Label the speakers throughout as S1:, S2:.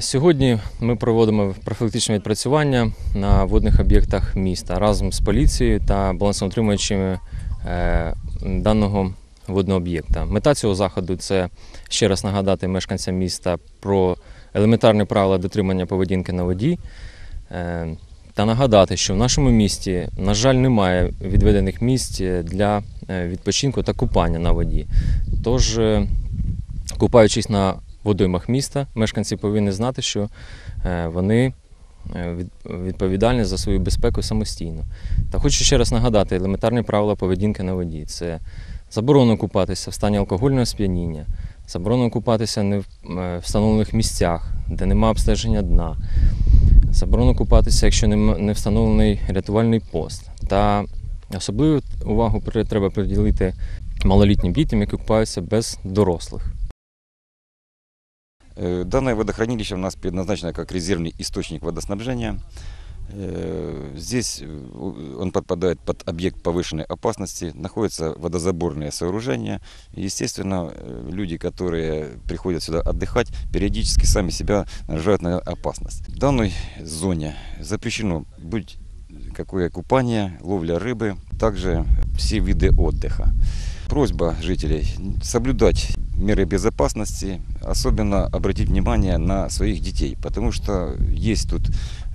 S1: Сьогодні ми проводимо профілактичне відпрацювання на водних об'єктах міста разом з поліцією та балансоутримувачами е, даного водного об'єкта. Мета цього заходу це ще раз нагадати мешканцям міста про елементарні правила дотримання поведінки на воді. е, Та нагадати, що в нашому місті, на жаль, немає відведених місць для е, відпочинку та купання на воді. Тож, купаючись на водоймах міста, мешканці повинні знати, що е, вони е, відповідальні за свою безпеку самостійно. Та хочу ще раз нагадати елементарні правила поведінки на воді. Це заборонено купатися в стані алкогольного сп'яніння, заборонено купатися не в е, встановлених місцях, де нема обстеження дна. Заборонено купатися, якщо не встановлений рятувальний пост. Та особливу увагу треба приділити малолітнім дітям, які купаються без дорослих.
S2: Э, Данное водохранилище у нас предназначено как резервный источник водоснабжения. Э, Здесь э, он подпадает под объект повышенной опасности, находятся водозаборные сооружения. И, Естественно, люди, которые приходят сюда отдыхать, периодически сами себя наражают на опасность. В данной зоне запрещено быть какое купание, ловля рыбы, также все виды отдыха. Просьба жителей соблюдать меры безопасности, особенно обратить внимание на своих детей, потому что есть тут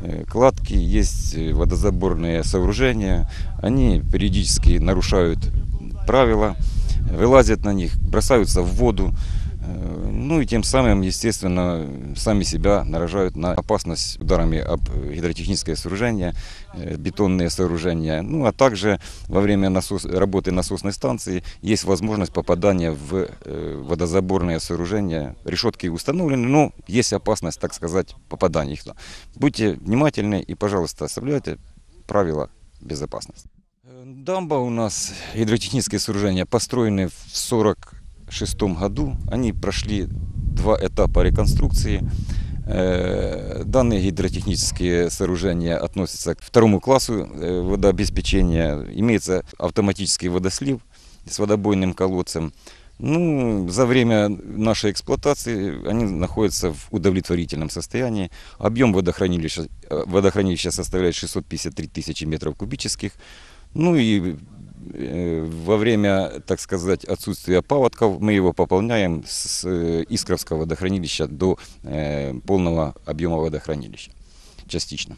S2: э, кладки, есть э, водозаборные сооружения, они периодически нарушают правила, вылазят на них, бросаются в воду, ну и тем самым, естественно, сами себя наражают на опасность ударами об гидротехническое сооружение, э, бетонные сооружения. Ну а также во время насос- работы насосной станции есть возможность попадания в э, водозаборные сооружения. Решетки установлены, но есть опасность, так сказать, попадания их. Будьте внимательны и, пожалуйста, соблюдайте правила безопасности. Э, Дамба у нас, гидротехнические сооружения, построены в 1946 году. Они прошли два этапа реконструкции. Э, Данные гидротехнические сооружения относятся к второму классу э, водообеспечения. Имеется автоматический водослив с водобойным колодцем. Ну, за время нашей эксплуатации они находятся в удовлетворительном состоянии. Объем водохранилища, э, водохранилища составляет 653 тысячи метров кубических. Ну и во время, так сказать, отсутствия паводков мы его пополняем с э, Искровского водохранилища до э, полного объема водохранилища частично.